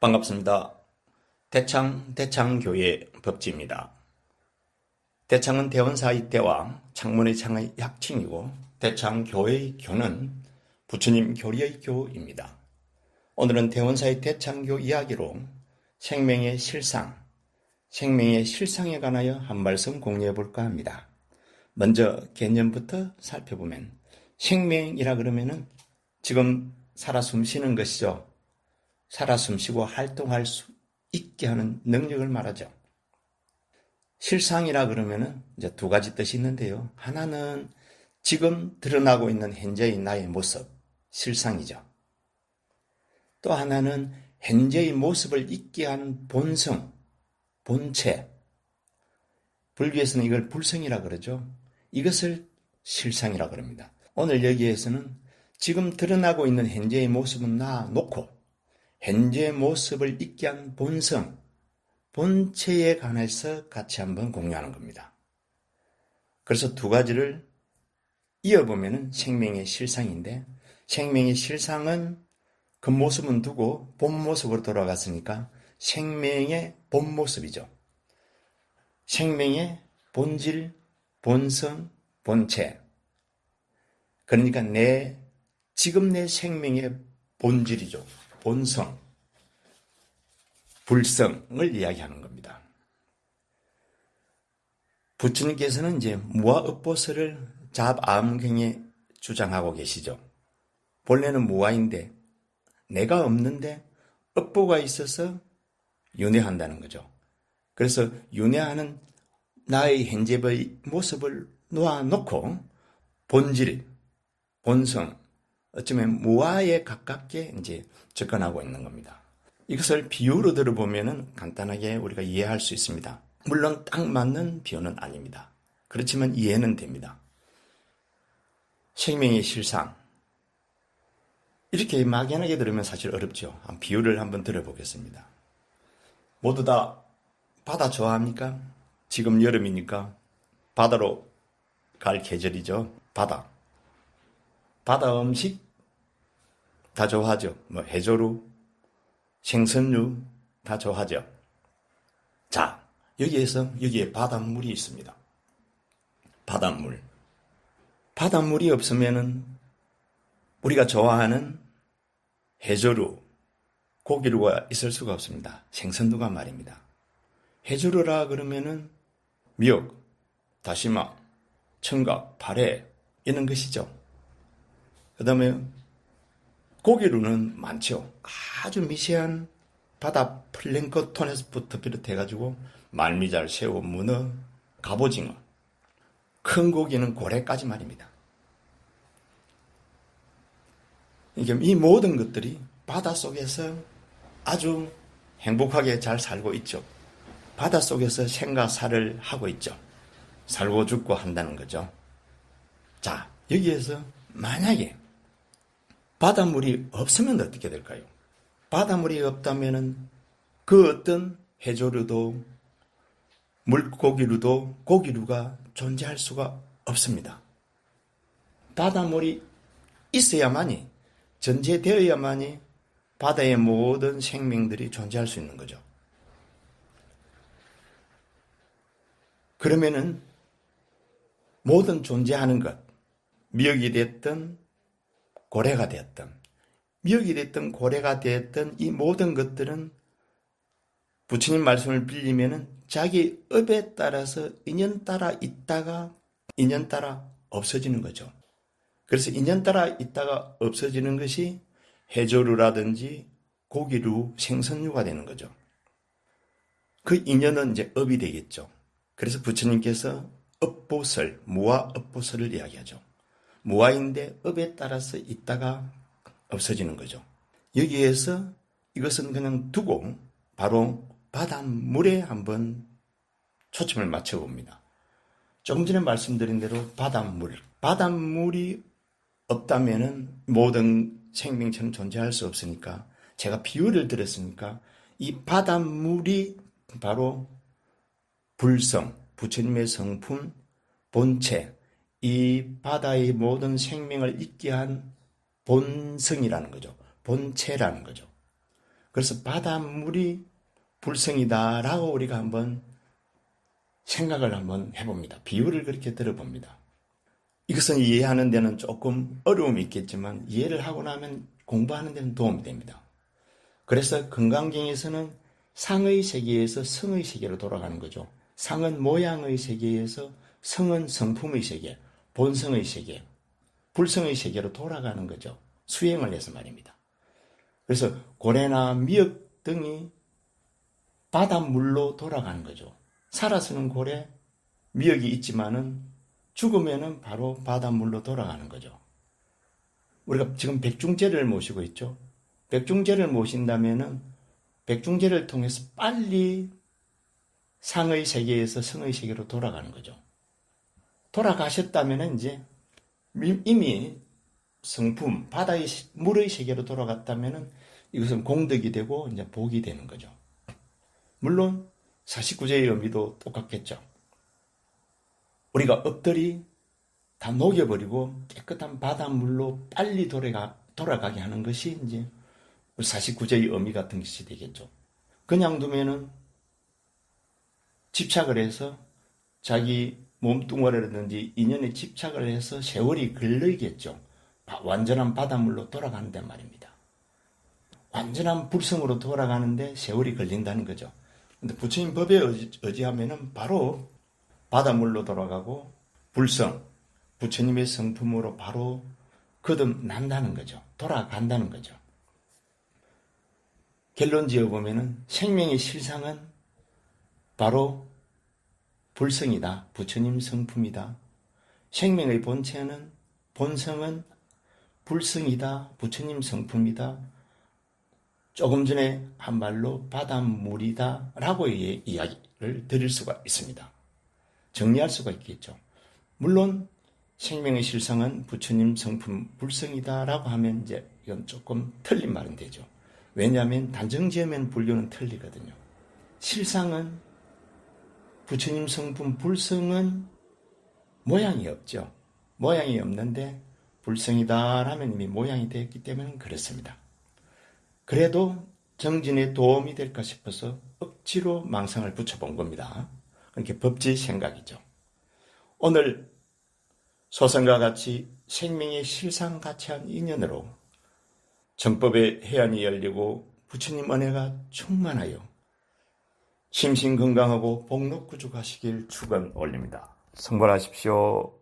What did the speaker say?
반갑습니다. 대창 대창교회 법지입니다. 대창은 대원사 이때와 창문의 창의 약칭이고 대창교회의 교는 부처님 교리의 교입니다. 오늘은 대원사의 대창교 이야기로 생명의 실상, 생명의 실상에 관하여 한 말씀 공유해 볼까 합니다. 먼저 개념부터 살펴보면 생명이라 그러면은 지금 살아 숨쉬는 것이죠. 살아 숨쉬고 활동할 수 있게 하는 능력을 말하죠. 실상이라 그러면은 이제 두 가지 뜻이 있는데요. 하나는 지금 드러나고 있는 현재의 나의 모습, 실상이죠. 또 하나는 현재의 모습을 있게 하는 본성, 본체. 불교에서는 이걸 불성이라 그러죠. 이것을 실상이라 그럽니다. 오늘 여기에서는 지금 드러나고 있는 현재의 모습은 나 놓고 현재 모습을 있게 한 본성, 본체에 관해서 같이 한번 공유하는 겁니다. 그래서 두 가지를 이어보면 생명의 실상인데 생명의 실상은 그 모습은 두고 본 모습으로 돌아갔으니까 생명의 본 모습이죠. 생명의 본질, 본성, 본체. 그러니까 내 지금 내 생명의 본질이죠. 본성, 불성을 이야기하는 겁니다. 부처님께서는 이제 무아업보설을 잡암경에 주장하고 계시죠. 본래는 무아인데 내가 없는데 업보가 있어서 윤회한다는 거죠. 그래서 윤회하는 나의 현재의 모습을 놓아놓고 본질, 본성, 어쩌면 무아에 가깝게 이제 접근하고 있는 겁니다. 이것을 비유로 들어보면 간단하게 우리가 이해할 수 있습니다. 물론 딱 맞는 비유는 아닙니다. 그렇지만 이해는 됩니다. 생명의 실상. 이렇게 막연하게 들으면 사실 어렵죠. 비유를 한번 들어보겠습니다. 모두 다 바다 좋아합니까? 지금 여름이니까 바다로 갈 계절이죠. 바다. 바다 음식 다 좋아하죠. 뭐 해조류, 생선류 다 좋아하죠. 자, 여기에서 여기에 바닷물이 있습니다. 바닷물. 바닷물이 없으면은 우리가 좋아하는 해조류, 고기류가 있을 수가 없습니다. 생선류가 말입니다. 해조류라 그러면은 미역, 다시마, 청각, 파래 이런 것이죠. 그 다음에 고기류는 많죠. 아주 미세한 바다 플랭크톤에서부터 비롯해가지고 말미잘, 새우, 문어, 갑오징어, 큰 고기는 고래까지 말입니다. 이 모든 것들이 바다 속에서 아주 행복하게 잘 살고 있죠. 바다 속에서 생과 살을 하고 있죠. 살고 죽고 한다는 거죠. 자, 여기에서 만약에 바닷물이 없으면 어떻게 될까요? 바닷물이 없다면 그 어떤 해조류도 물고기류도 고기류가 존재할 수가 없습니다. 바닷물이 있어야만이 전제되어야만이 바다의 모든 생명들이 존재할 수 있는 거죠. 그러면은 모든 존재하는 것, 미역이 됐든 고래가 되었던, 미역이 됐던 고래가 되었던 이 모든 것들은 부처님 말씀을 빌리면은 자기 업에 따라서 인연 따라 있다가 인연 따라 없어지는 거죠. 그래서 인연 따라 있다가 없어지는 것이 해조류라든지 고기류, 생선류가 되는 거죠. 그 인연은 이제 업이 되겠죠. 그래서 부처님께서 업보설, 무아 업보설을 이야기하죠. 무아인데 업에 따라서 있다가 없어지는 거죠. 여기에서 이것은 그냥 두고 바로 바닷물에 한번 초점을 맞춰봅니다. 조금 전에 말씀드린 대로 바닷물. 바닷물이 없다면 모든 생명체는 존재할 수 없으니까 제가 비유를 들었으니까 이 바닷물이 바로 불성, 부처님의 성품, 본체, 이 바다의 모든 생명을 있게 한 본성이라는 거죠. 본체라는 거죠. 그래서 바닷물이 불성이다라고 우리가 한번 생각을 한번 해봅니다. 비유를 그렇게 들어봅니다. 이것은 이해하는 데는 조금 어려움이 있겠지만 이해를 하고 나면 공부하는 데는 도움이 됩니다. 그래서 건강경에서는 상의 세계에서 성의 세계로 돌아가는 거죠. 상은 모양의 세계에서 성은 성품의 세계, 본성의 세계, 불성의 세계로 돌아가는 거죠. 수행을 해서 말입니다. 그래서 고래나 미역 등이 바닷물로 돌아가는 거죠. 살아서는 고래, 미역이 있지만은 죽으면은 바로 바닷물로 돌아가는 거죠. 우리가 지금 백중제를 모시고 있죠. 백중제를 모신다면은 백중제를 통해서 빨리 상의 세계에서 성의 세계로 돌아가는 거죠. 돌아가셨다면 이제 이미 성품, 바다의 물의 세계로 돌아갔다면 이것은 공덕이 되고 이제 복이 되는 거죠. 물론 49제의 의미도 똑같겠죠. 우리가 엎드리 다 녹여버리고 깨끗한 바닷물로 빨리 돌아가, 돌아가게 하는 것이 이제 49제의 의미 같은 것이 되겠죠. 그냥 두면은 집착을 해서 자기 몸뚱아리라든지 인연에 집착을 해서 세월이 걸리겠죠. 완전한 바닷물로 돌아가는데 말입니다. 완전한 불성으로 돌아가는데 세월이 걸린다는 거죠. 근데 부처님 법에 의지, 의지하면은 바로 바닷물로 돌아가고 불성, 부처님의 성품으로 바로 거듭난다는 거죠. 돌아간다는 거죠. 결론 지어 보면은 생명의 실상은 바로 불성이다. 부처님 성품이다. 생명의 본체는 본성은 불성이다. 부처님 성품이다. 조금 전에 한 말로 바닷물이다. 라고 이야기를 드릴 수가 있습니다. 정리할 수가 있겠죠. 물론 생명의 실상은 부처님 성품 불성이다. 라고 하면 이제 이건 조금 틀린 말은 되죠. 왜냐하면 단정 지으면 분류는 틀리거든요. 실상은 부처님 성품 불성은 모양이 없죠. 모양이 없는데 불성이다라면 이미 모양이 되었기 때문에 그렇습니다. 그래도 정진에 도움이 될까 싶어서 억지로 망상을 붙여본 겁니다. 이렇게 법지 생각이죠. 오늘 소선과 같이 생명의 실상 가치한 인연으로 정법의 해안이 열리고 부처님 은혜가 충만하여 심신 건강하고 복록구죽하시길 축원 올립니다. 성불하십시오.